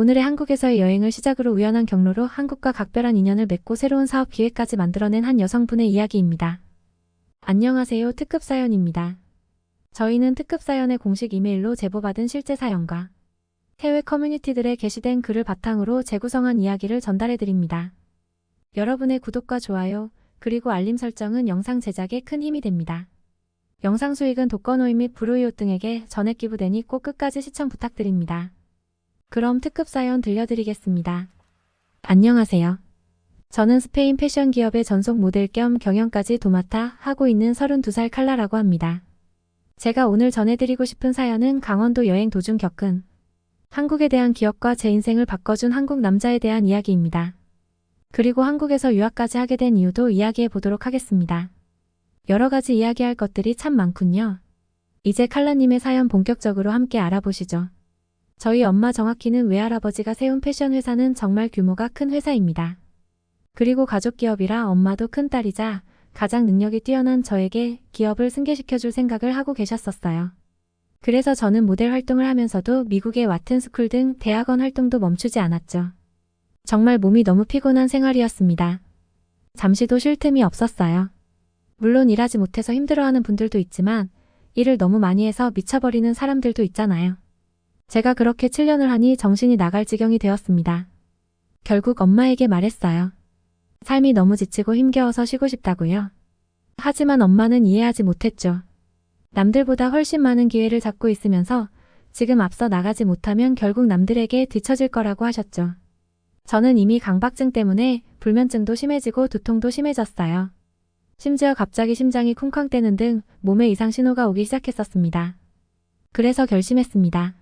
오늘의 한국에서의 여행을 시작으로 우연한 경로로 한국과 각별한 인연을 맺고 새로운 사업 기획까지 만들어낸 한 여성분의 이야기입니다. 안녕하세요. 특급 사연입니다. 저희는 특급 사연의 공식 이메일로 제보받은 실제 사연과 해외 커뮤니티들에 게시된 글을 바탕으로 재구성한 이야기를 전달해 드립니다. 여러분의 구독과 좋아요, 그리고 알림 설정은 영상 제작에 큰 힘이 됩니다. 영상 수익은 독거노인 및 불우이웃 등에게 전액 기부되니 꼭 끝까지 시청 부탁드립니다. 그럼 특급 사연 들려드리겠습니다. 안녕하세요. 저는 스페인 패션 기업의 전속 모델 겸 경영까지 도맡아 하고 있는 32살 칼라라고 합니다. 제가 오늘 전해드리고 싶은 사연은 강원도 여행 도중 겪은 한국에 대한 기억과 제 인생을 바꿔준 한국 남자에 대한 이야기입니다. 그리고 한국에서 유학까지 하게 된 이유도 이야기해 보도록 하겠습니다. 여러 가지 이야기할 것들이 참 많군요. 이제 칼라님의 사연 본격적으로 함께 알아보시죠. 저희 엄마 정확히는 외할아버지가 세운 패션 회사는 정말 규모가 큰 회사입니다. 그리고 가족 기업이라 엄마도 큰 딸이자 가장 능력이 뛰어난 저에게 기업을 승계시켜줄 생각을 하고 계셨었어요. 그래서 저는 모델 활동을 하면서도 미국의 와튼스쿨 등 대학원 활동도 멈추지 않았죠. 정말 몸이 너무 피곤한 생활이었습니다. 잠시도 쉴 틈이 없었어요. 물론 일하지 못해서 힘들어하는 분들도 있지만 일을 너무 많이 해서 미쳐버리는 사람들도 있잖아요. 제가 그렇게 7년을 하니 정신이 나갈 지경이 되었습니다. 결국 엄마에게 말했어요. 삶이 너무 지치고 힘겨워서 쉬고 싶다고요. 하지만 엄마는 이해하지 못했죠. 남들보다 훨씬 많은 기회를 잡고 있으면서 지금 앞서 나가지 못하면 결국 남들에게 뒤처질 거라고 하셨죠. 저는 이미 강박증 때문에 불면증도 심해지고 두통도 심해졌어요. 심지어 갑자기 심장이 쿵쾅 뛰는 등 몸에 이상 신호가 오기 시작했었습니다. 그래서 결심했습니다.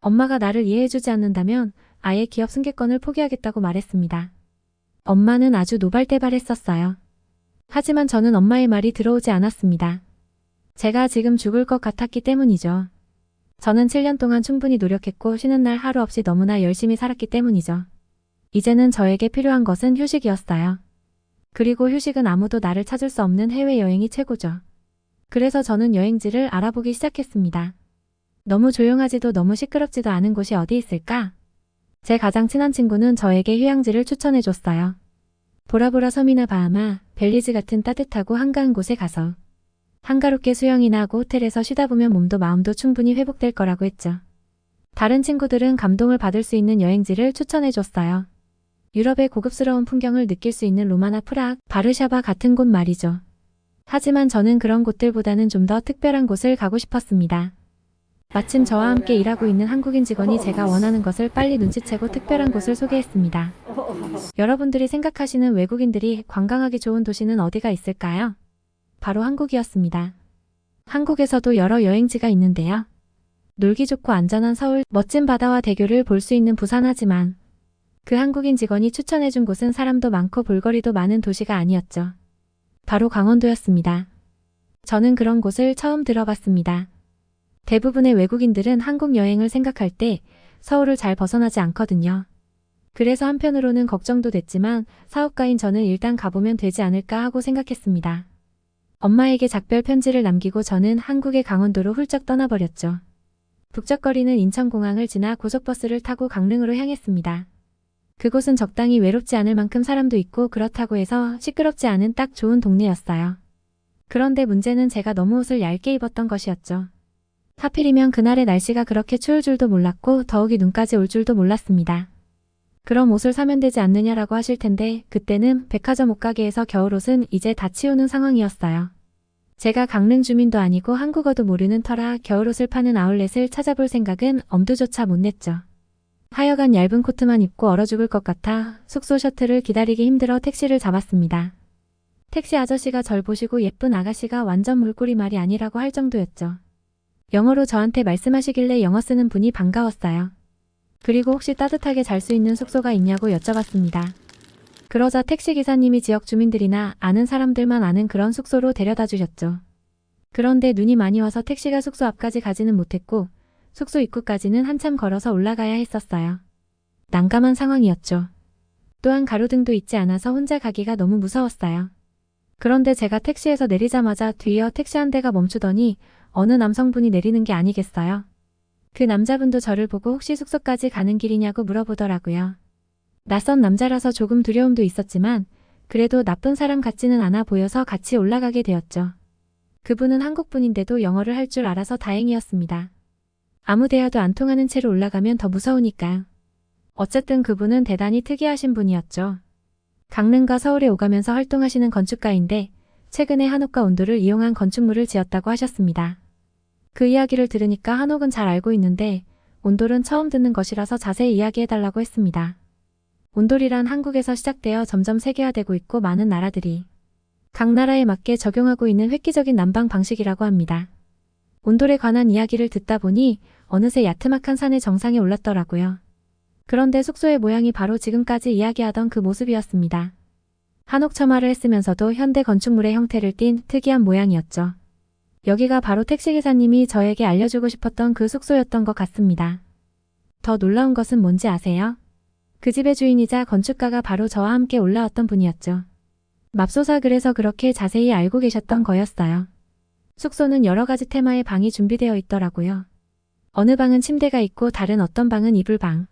엄마가 나를 이해해주지 않는다면 아예 기업 승계권을 포기하겠다고 말했습니다. 엄마는 아주 노발대발했었어요. 하지만 저는 엄마의 말이 들어오지 않았습니다. 제가 지금 죽을 것 같았기 때문이죠. 저는 7년 동안 충분히 노력했고 쉬는 날 하루 없이 너무나 열심히 살았기 때문이죠. 이제는 저에게 필요한 것은 휴식이었어요. 그리고 휴식은 아무도 나를 찾을 수 없는 해외여행이 최고죠. 그래서 저는 여행지를 알아보기 시작했습니다. 너무 조용하지도 너무 시끄럽지도 않은 곳이 어디 있을까? 제 가장 친한 친구는 저에게 휴양지를 추천해 줬어요. 보라보라 섬이나 바하마, 벨리즈 같은 따뜻하고 한가한 곳에 가서 한가롭게 수영이나 하고 호텔에서 쉬다 보면 몸도 마음도 충분히 회복될 거라고 했죠. 다른 친구들은 감동을 받을 수 있는 여행지를 추천해 줬어요. 유럽의 고급스러운 풍경을 느낄 수 있는 로마나 프락, 바르샤바 같은 곳 말이죠. 하지만 저는 그런 곳들보다는 좀 더 특별한 곳을 가고 싶었습니다. 마침 저와 함께 일하고 있는 한국인 직원이 제가 원하는 것을 빨리 눈치채고 특별한 곳을 소개했습니다. 여러분들이 생각하시는 외국인들이 관광하기 좋은 도시는 어디가 있을까요? 바로 한국이었습니다. 한국에서도 여러 여행지가 있는데요. 놀기 좋고 안전한 서울, 멋진 바다와 대교를 볼 수 있는 부산 하지만 그 한국인 직원이 추천해준 곳은 사람도 많고 볼거리도 많은 도시가 아니었죠. 바로 강원도였습니다. 저는 그런 곳을 처음 들어봤습니다. 대부분의 외국인들은 한국 여행을 생각할 때 서울을 잘 벗어나지 않거든요. 그래서 한편으로는 걱정도 됐지만 사업가인 저는 일단 가보면 되지 않을까 하고 생각했습니다. 엄마에게 작별 편지를 남기고 저는 한국의 강원도로 훌쩍 떠나버렸죠. 북적거리는 인천공항을 지나 고속버스를 타고 강릉으로 향했습니다. 그곳은 적당히 외롭지 않을 만큼 사람도 있고 그렇다고 해서 시끄럽지 않은 딱 좋은 동네였어요. 그런데 문제는 제가 너무 옷을 얇게 입었던 것이었죠. 하필이면 그날의 날씨가 그렇게 추울 줄도 몰랐고 더욱이 눈까지 올 줄도 몰랐습니다. 그럼 옷을 사면 되지 않느냐라고 하실 텐데 그때는 백화점 옷가게에서 겨울옷은 이제 다 치우는 상황이었어요. 제가 강릉 주민도 아니고 한국어도 모르는 터라 겨울옷을 파는 아울렛을 찾아볼 생각은 엄두조차 못 냈죠. 하여간 얇은 코트만 입고 얼어 죽을 것 같아 숙소 셔틀을 기다리기 힘들어 택시를 잡았습니다. 택시 아저씨가 절 보시고 예쁜 아가씨가 완전 물고리 말이 아니라고 할 정도였죠. 영어로 저한테 말씀하시길래 영어 쓰는 분이 반가웠어요. 그리고 혹시 따뜻하게 잘 수 있는 숙소가 있냐고 여쭤봤습니다. 그러자 택시기사님이 지역 주민들이나 아는 사람들만 아는 그런 숙소로 데려다 주셨죠. 그런데 눈이 많이 와서 택시가 숙소 앞까지 가지는 못했고 숙소 입구까지는 한참 걸어서 올라가야 했었어요. 난감한 상황이었죠. 또한 가로등도 있지 않아서 혼자 가기가 너무 무서웠어요. 그런데 제가 택시에서 내리자마자 뒤이어 택시 한 대가 멈추더니 어느 남성분이 내리는 게 아니겠어요. 그 남자분도 저를 보고 혹시 숙소까지 가는 길이냐고 물어보더라고요. 낯선 남자라서 조금 두려움도 있었지만 그래도 나쁜 사람 같지는 않아 보여서 같이 올라가게 되었죠. 그분은 한국분인데도 영어를 할 줄 알아서 다행이었습니다. 아무 대화도 안 통하는 채로 올라가면 더 무서우니까요. 어쨌든 그분은 대단히 특이하신 분이었죠. 강릉과 서울에 오가면서 활동하시는 건축가인데 최근에 한옥과 온도를 이용한 건축물을 지었다고 하셨습니다. 그 이야기를 들으니까 한옥은 잘 알고 있는데 온돌은 처음 듣는 것이라서 자세히 이야기해달라고 했습니다. 온돌이란 한국에서 시작되어 점점 세계화되고 있고 많은 나라들이 각 나라에 맞게 적용하고 있는 획기적인 난방 방식이라고 합니다. 온돌에 관한 이야기를 듣다 보니 어느새 야트막한 산의 정상에 올랐더라고요. 그런데 숙소의 모양이 바로 지금까지 이야기하던 그 모습이었습니다. 한옥 처마를 했으면서도 현대 건축물의 형태를 띤 특이한 모양이었죠. 여기가 바로 택시기사님이 저에게 알려주고 싶었던 그 숙소였던 것 같습니다. 더 놀라운 것은 뭔지 아세요? 그 집의 주인이자 건축가가 바로 저와 함께 올라왔던 분이었죠. 맙소사 그래서 그렇게 자세히 알고 계셨던 거였어요. 숙소는 여러 가지 테마의 방이 준비되어 있더라고요. 어느 방은 침대가 있고 다른 어떤 방은 이불방.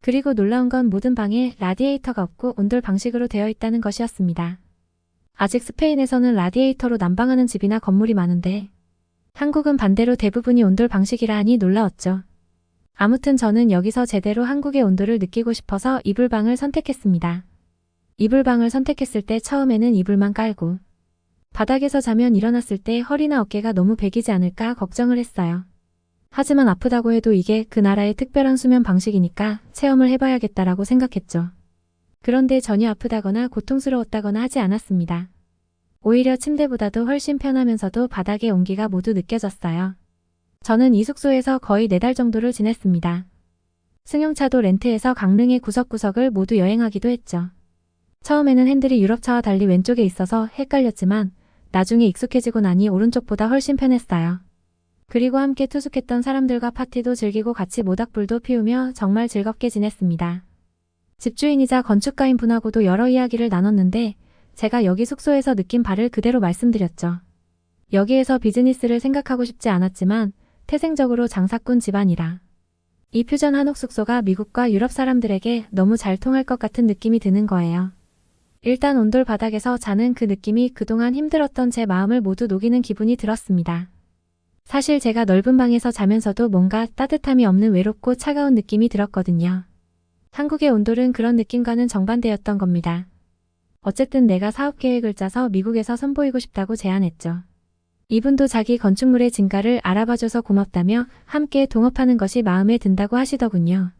그리고 놀라운 건 모든 방에 라디에이터가 없고 온돌 방식으로 되어 있다는 것이었습니다. 아직 스페인에서는 라디에이터로 난방하는 집이나 건물이 많은데 한국은 반대로 대부분이 온돌 방식이라 하니 놀라웠죠. 아무튼 저는 여기서 제대로 한국의 온도를 느끼고 싶어서 이불방을 선택했습니다. 이불방을 선택했을 때 처음에는 이불만 깔고 바닥에서 자면 일어났을 때 허리나 어깨가 너무 베기지 않을까 걱정을 했어요. 하지만 아프다고 해도 이게 그 나라의 특별한 수면 방식이니까 체험을 해봐야겠다라고 생각했죠. 그런데 전혀 아프다거나 고통스러웠다거나 하지 않았습니다. 오히려 침대보다도 훨씬 편하면서도 바닥의 온기가 모두 느껴졌어요. 저는 이 숙소에서 거의 4달 정도를 지냈습니다. 승용차도 렌트해서 강릉의 구석구석을 모두 여행하기도 했죠. 처음에는 핸들이 유럽차와 달리 왼쪽에 있어서 헷갈렸지만 나중에 익숙해지고 나니 오른쪽보다 훨씬 편했어요. 그리고 함께 투숙했던 사람들과 파티도 즐기고 같이 모닥불도 피우며 정말 즐겁게 지냈습니다. 집주인이자 건축가인 분하고도 여러 이야기를 나눴는데 제가 여기 숙소에서 느낀 바를 그대로 말씀드렸죠. 여기에서 비즈니스를 생각하고 싶지 않았지만 태생적으로 장사꾼 집안이라. 이 퓨전 한옥 숙소가 미국과 유럽 사람들에게 너무 잘 통할 것 같은 느낌이 드는 거예요. 일단 온돌 바닥에서 자는 그 느낌이 그동안 힘들었던 제 마음을 모두 녹이는 기분이 들었습니다. 사실 제가 넓은 방에서 자면서도 뭔가 따뜻함이 없는 외롭고 차가운 느낌이 들었거든요. 한국의 온돌은 그런 느낌과는 정반대였던 겁니다. 어쨌든 내가 사업 계획을 짜서 미국에서 선보이고 싶다고 제안했죠. 이분도 자기 건축물의 진가를 알아봐줘서 고맙다며 함께 동업하는 것이 마음에 든다고 하시더군요.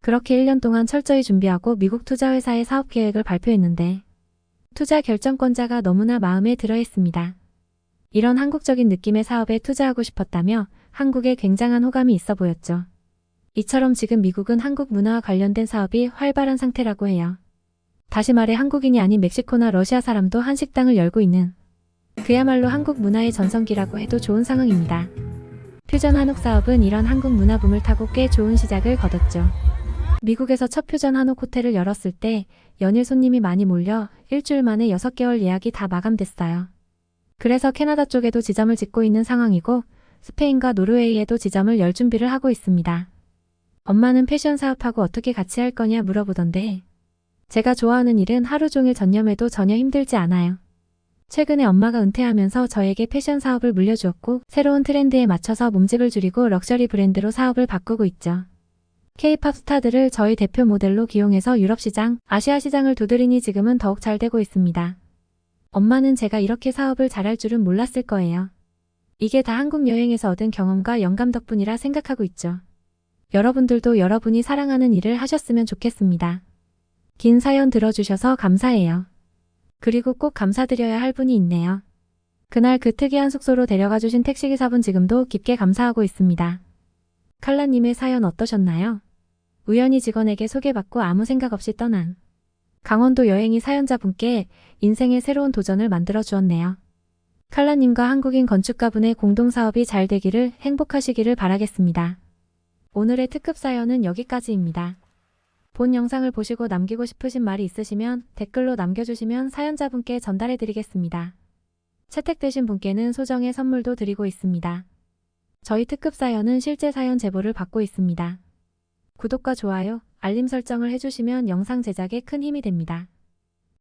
그렇게 1년 동안 철저히 준비하고 미국 투자회사의 사업 계획을 발표했는데 투자 결정권자가 너무나 마음에 들어 했습니다. 이런 한국적인 느낌의 사업에 투자하고 싶었다며 한국에 굉장한 호감이 있어 보였죠. 이처럼 지금 미국은 한국 문화와 관련된 사업이 활발한 상태라고 해요. 다시 말해 한국인이 아닌 멕시코나 러시아 사람도 한식당을 열고 있는 그야말로 한국 문화의 전성기라고 해도 좋은 상황입니다. 퓨전 한옥 사업은 이런 한국 문화 붐을 타고 꽤 좋은 시작을 거뒀죠. 미국에서 첫 퓨전 한옥 호텔을 열었을 때 연일 손님이 많이 몰려 일주일 만에 6개월 예약이 다 마감됐어요. 그래서 캐나다 쪽에도 지점을 짓고 있는 상황이고 스페인과 노르웨이에도 지점을 열 준비를 하고 있습니다. 엄마는 패션 사업하고 어떻게 같이 할 거냐 물어보던데 제가 좋아하는 일은 하루 종일 전념해도 전혀 힘들지 않아요. 최근에 엄마가 은퇴하면서 저에게 패션 사업을 물려주었고 새로운 트렌드에 맞춰서 몸집을 줄이고 럭셔리 브랜드로 사업을 바꾸고 있죠. K-팝 스타들을 저희 대표 모델로 기용해서 유럽 시장, 아시아 시장을 두드리니 지금은 더욱 잘 되고 있습니다. 엄마는 제가 이렇게 사업을 잘할 줄은 몰랐을 거예요. 이게 다 한국 여행에서 얻은 경험과 영감 덕분이라 생각하고 있죠. 여러분들도 여러분이 사랑하는 일을 하셨으면 좋겠습니다. 긴 사연 들어주셔서 감사해요. 그리고 꼭 감사드려야 할 분이 있네요. 그날 그 특이한 숙소로 데려가 주신 택시기사분 지금도 깊게 감사하고 있습니다. 칼라님의 사연 어떠셨나요? 우연히 직원에게 소개받고 아무 생각 없이 떠난 강원도 여행이 사연자분께 인생의 새로운 도전을 만들어 주었네요. 칼라님과 한국인 건축가분의 공동사업이 잘 되기를 행복하시기를 바라겠습니다. 오늘의 특급 사연은 여기까지입니다. 본 영상을 보시고 남기고 싶으신 말이 있으시면 댓글로 남겨주시면 사연자분께 전달해 드리겠습니다. 채택되신 분께는 소정의 선물도 드리고 있습니다. 저희 특급 사연은 실제 사연 제보를 받고 있습니다. 구독과 좋아요, 알림 설정을 해주시면 영상 제작에 큰 힘이 됩니다.